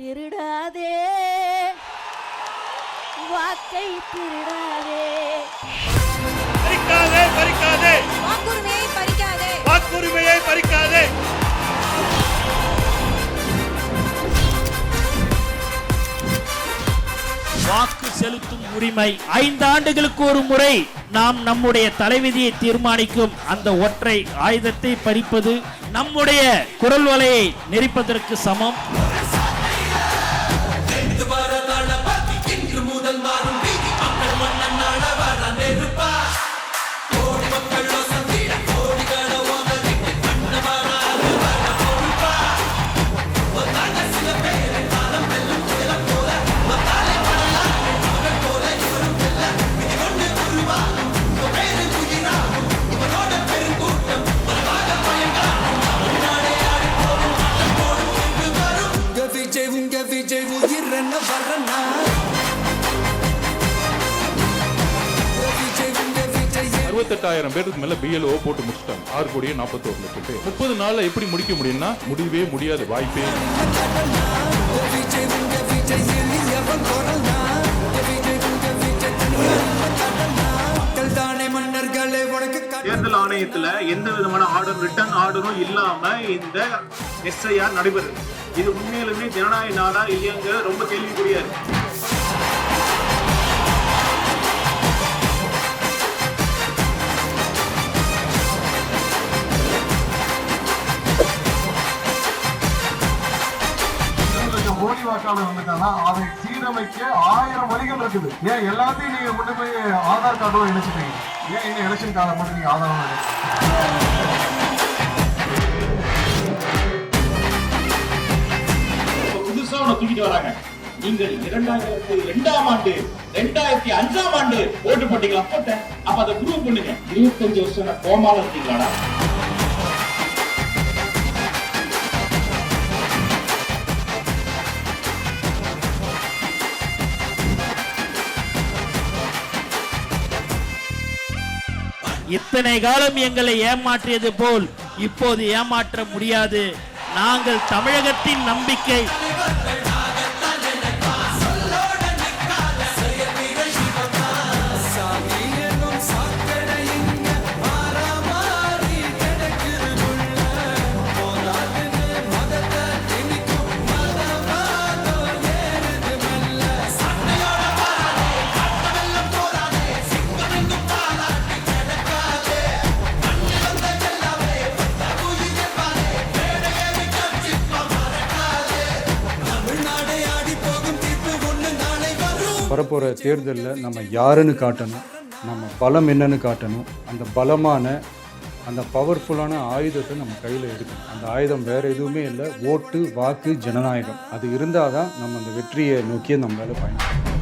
திருடாதே. வாக்கை திருடாதே. பறிக்காதே பறிக்காதே. வாக்குரிமையை பறிக்காதே. வாக்குரிமையை பறிக்காதே. வாக்கு செலுத்தும் உரிமை ஐந்து ஆண்டுகளுக்கு ஒரு முறை நாம் நம்முடைய தலைவிதியை தீர்மானிக்கும் அந்த ஒற்றை ஆயுதத்தை பறிப்பது நம்முடைய குரல் வலையை நெரிப்பதற்கு சமம். இருபத்தெட்டாயிரம் பேருக்கு மேல பிஎல்ஓ போட்டு முடிச்சிட்டாங்க. ஆறு கோடியே நாற்பத்தோரு லட்சம் பேர். முப்பது நாள்ல எப்படி முடிக்க முடியும்னா முடியவே முடியாது வாய்ப்பே தேர்தல் ஆணையத்துல எந்த விதமான ஆர்டர் ரிட்டர்ன் ஆர்டரும் இல்லாம இந்த எஸ்ஐஆர் நடைபெறுது. இது உண்மையிலுமே ஜனநாயக நாடா இல்லையாங்க ரொம்ப கேள்விக்குரியா இருக்கு. வாக்காளர் வந்துட்டாங்கன்னா அதை சீரமைக்க ஆயிரம் வழிகள் இருக்குது. ஏன் எல்லாத்தையும் நீங்க கொண்டு போய் ஆதார் கார்டோட இணைச்சிட்டீங்க. ஏன் இன்னும் எலெக்ஷன் கார்டை மட்டும் நீங்க ஆதாரம் புதுசா தூக்கிட்டு வராங்க. நீங்கள் இரண்டாயிரத்தி இரண்டாம் ஆண்டு ரெண்டாயிரத்தி அஞ்சாம் ஆண்டு ஓட்டு போட்டீங்களா? போட்டேன். அப்ப அதை ப்ரூவ் பண்ணுங்க. இருபத்தஞ்சு வருஷம் கோமால இருக்கீங்களாடா? இத்தனை காலம் எங்களை ஏமாற்றியது போல் இப்போது ஏமாற்ற முடியாது. நாங்கள் தமிழகத்தின் நம்பிக்கை வரப்போகிற தேர்தலில் நம்ம யாருன்னு காட்டணும் நம்ம பலம் என்னன்னு காட்டணும் அந்த பலமான அந்த பவர்ஃபுல்லான ஆயுதத்தை நம்ம கையில் எடுக்கணும். அந்த ஆயுதம் வேறு எதுவுமே இல்லை ஓட்டு வாக்கு ஜனநாயகம். அது இருந்தால் தான் நம்ம அந்த வெற்றியை நோக்கி நம்மளால பயணம்